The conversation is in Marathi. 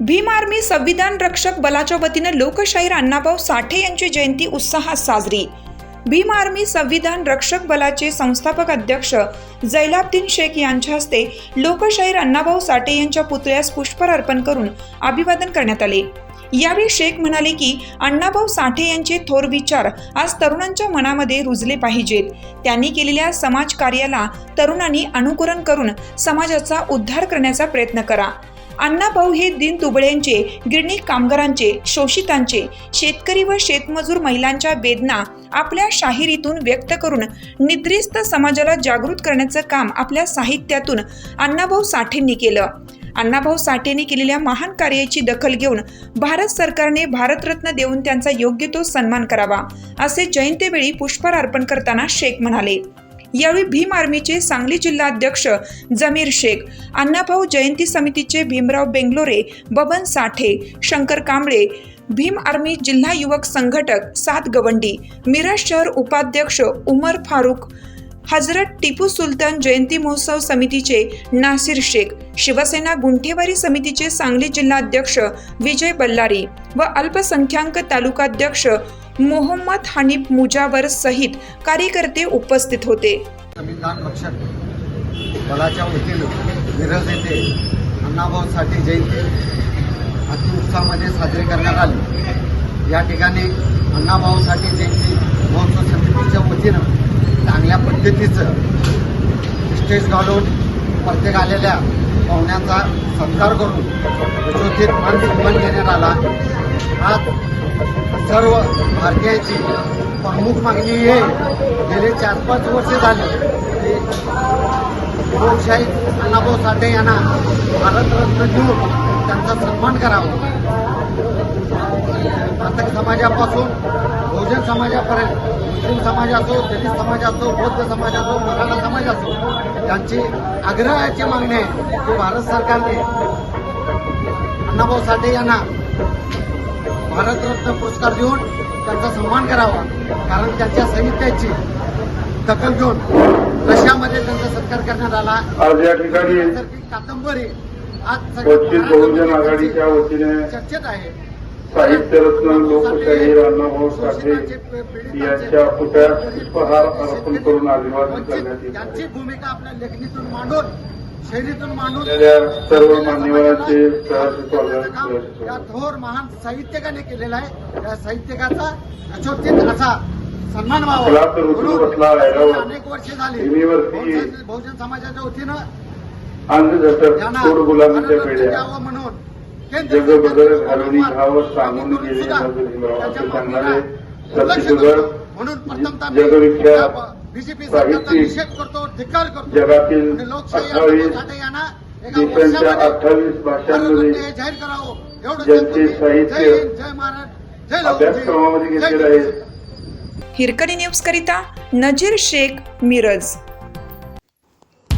भीम आर्मी संविधान रक्षक बलाच्या वतीनं लोकशाहीर अण्णाभाऊ साठे यांची जयंती उत्साहात साजरी. भीम आर्मी संविधान रक्षक बलाचे संस्थापक अध्यक्ष जैलाब्दीन शेख यांच्या हस्ते लोकशाहीर अण्णाभाऊ साठे यांच्या पुतळ्यास पुष्पहार अर्पण करून अभिवादन करण्यात आले. यावेळी शेख म्हणाले की अण्णाभाऊ साठे यांचे थोर विचार आज तरुणांच्या मनामध्ये रुजले पाहिजेत. त्यांनी केलेल्या समाज कार्याला तरुणांनी अनुकरण करून समाजाचा उद्धार करण्याचा प्रयत्न करा. अण्णाभाऊ हे दिन दुबळ्यांचे गिरणी कामगारांचे शोषितांचे शेतकरी व शेतमजूर महिलांच्या वेदना आपल्या शाहिरीतून व्यक्त करून निद्रिस्त समाजाला जागृत करण्याचं काम आपल्या साहित्यातून अण्णाभाऊ साठेंनी केलं. अण्णाभाऊ साठेंनी केलेल्या महान कार्याची दखल घेऊन भारत सरकारने भारतरत्न देऊन त्यांचा योग्य तो सन्मान करावा असे जयंतीवेळी पुष्पहार अर्पण करताना शेख म्हणाले. यावेळी भीम आर्मीचे सांगली जिल्हाध्यक्ष जमीर शेख अण्णाभाऊ जयंती समितीचे भीमराव बेंगलोरे बबन साठे शंकर कांबळे भीम आर्मी जिल्हा युवक संघटक सात गवंडी मिरज शहर उपाध्यक्ष उमर फारूक हजरत टिपू सुलतान जयंती महोत्सव समितीचे नासिर शेख शिवसेना गुंठेवारी समितीचे सांगली जिल्हाध्यक्ष विजय बल्लारी व अल्पसंख्याक तालुकाध्यक्ष मोहम्मद हनीफ मुजावर सहित कार्यकर्ते उपस्थित होते. संविधान रक्षक बलाच्या वतीनं मिरज येथे अण्णाभाऊ साठे जयंती अतिउत्साहामध्ये साजरी करण्यात आली. या ठिकाणी अण्णाभाऊ साठे जयंती महोत्सव समितीच्या वतीनं चांगल्या पद्धतीचं स्टेज घालून प्रत्येक आलेल्या पाहुण्यांचा सत्कार करून यशोचित मान सन्मान देण्यात आला. आज सर्व भारतीयांची प्रमुख मागणी हे गेले चार पाच वर्ष झाली. की लोकशाही अण्णाभाऊ साठे यांना भारतरत्न देऊन त्यांचा सन्मान करावा. प्राथमिक समाजापासून बहुजन समाजापर्यंत मुस्लिम समाज असो दलित समाज असो बौद्ध समाज असो मराठा समाज असो त्यांची आग्रहाची मागणी आहे की भारत सरकारने अण्णाभाऊ साठे यांना भारतरत्न पुरस्कार देऊन त्यांचा सन्मान करावा. कारण त्यांच्या साहित्याची दखल घेऊन रशियामध्ये त्यांचा सत्कार करण्यात आला. कादंबरी आज बहुजन आघाडीच्या वतीने चर्चेत आहे. साहित्यरत्न लोकशाहीर अण्णाभाऊ साठे यांच्या पुतळ्यास पुष्पहार अर्पण करून अभिवादन करण्यात येत त्यांची आहे भूमिका आपल्या लेखणीतून मांडून शैलीतून मांडून असलेल्या सर्व मान्यवरांचे या. थोर महान साहित्यकाने केलेला आहे. त्या साहित्यकाचा यशोचित असा सन्मान व्हावा. अनेक वर्ष झाली. बहुजन समाजाच्या वतीनं द्यावं म्हणून केंद्र जग बदल सरकारने घालवणी वारंवार घावं सांगून गेले असे सांगणारे जगविख्यात बीजेपी निषेध करतो धिक्कार करतो जगातील अठ्ठावीस देशांच्या अठ्ठावीस भाषांमध्ये जाहीर करावं. एवढं ज्यांचे जय साहित्य अभ्यासक्रमामध्ये जय घेतलेलं आहे. हिरकणी न्यूज करिता नजीर शेख मिरज.